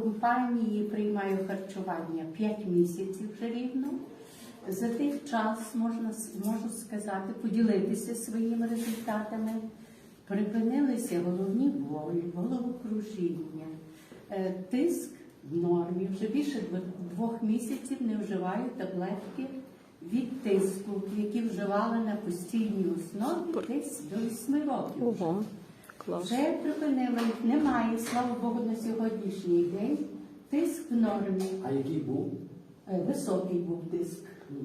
компанії приймаю харчування 5 місяців вже рівно. За той час можна можу сказати, поділитися своїми результатами. Припинилися головні болі, головокружіння, е, тиск в нормі. Вже більше двох місяців не вживаю таблетки від тиску, які вживала на постійній основі десь до 8 років. Ого, клас. Вже припинила їх, немає, слава Богу, на сьогоднішній день. Тиск в нормі. А який був? Е, Високий був тиск. Ну,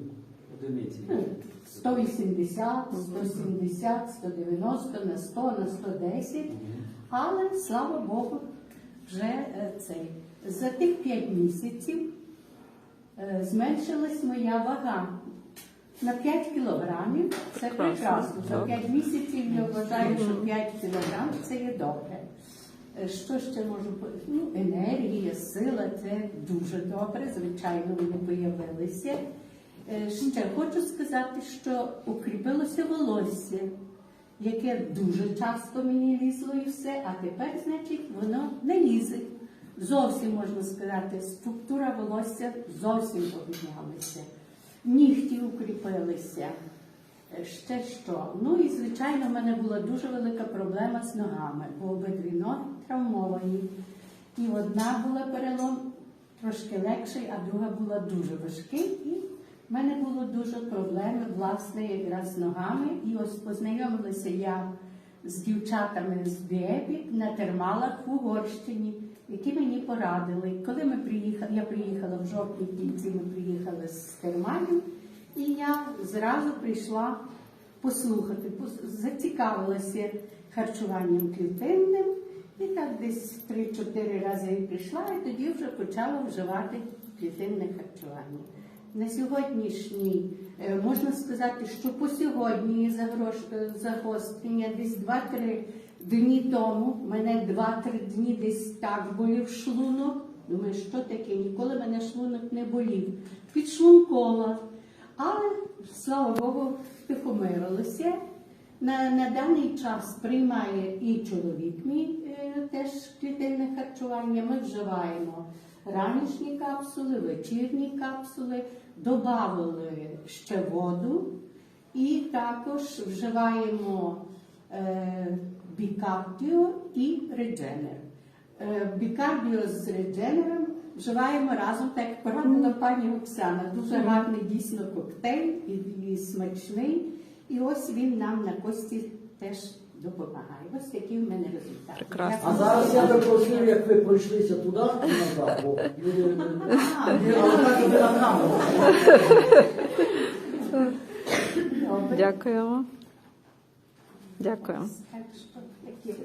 Одиниці. Е, 180, 170, 190, на 100, на 110. Але слава Богу, вже е, цей. За тих 5 місяців е, зменшилась моя вага на 5 кілограмів. Це Прекрасно. За 5 місяців я вважаю, що 5 кілограмів це є добре. Е, Що ще можу ну, енергія, сила це дуже добре. Звичайно, вони появилися. Е, Ще хочу сказати, що укріпилося волосся, яке дуже часто мені лізло і все, а тепер, значить, воно не лізе. Зовсім можна сказати, структура волосся зовсім помінялася. Нігті укріпилися. Е, Ще що? Ну і звичайно, в мене була дуже велика проблема з ногами, бо обидві ноги травмовані. І одна була перелом трошки легший, а друга була дуже важкий. І в мене було дуже проблеми, власне, якраз з ногами. І ось познайомилася я з дівчатами з Біебі на термалах в Угорщині, які мені порадили. Коли ми приїхали, я приїхала в жовтні кінці, ми приїхали з термалів, і я зразу прийшла послухати, зацікавилася харчуванням клітинним. І так десь 3-4 рази прийшла, і тоді вже почала вживати клітинне харчування. На сьогоднішній е, можна сказати, що по сьогодні е, загострення десь 2-3 дні тому, мене 2-3 дні десь так болів шлунок. Думаю, що таке? Ніколи мене шлунок не болів. Підшлункова. Але, слава Богу, втихомирилося. На, на даний час приймає і чоловік мій е, теж клітинне харчування. Ми вживаємо ранішні капсули, вечірні капсули, додали ще воду і також вживаємо е, бікардіо і редженер. Е, бікардіо з редженером вживаємо разом, так як порадила пані Оксана. Дуже гарний дійсно коктейль і, і смачний. І ось він нам на кості теж допомагає. Ось такі в мене результати. Прекрасно. А зараз я запрошую, як ви пройшлися туди і назад, бо люди... Так. Дякуємо. Так такі.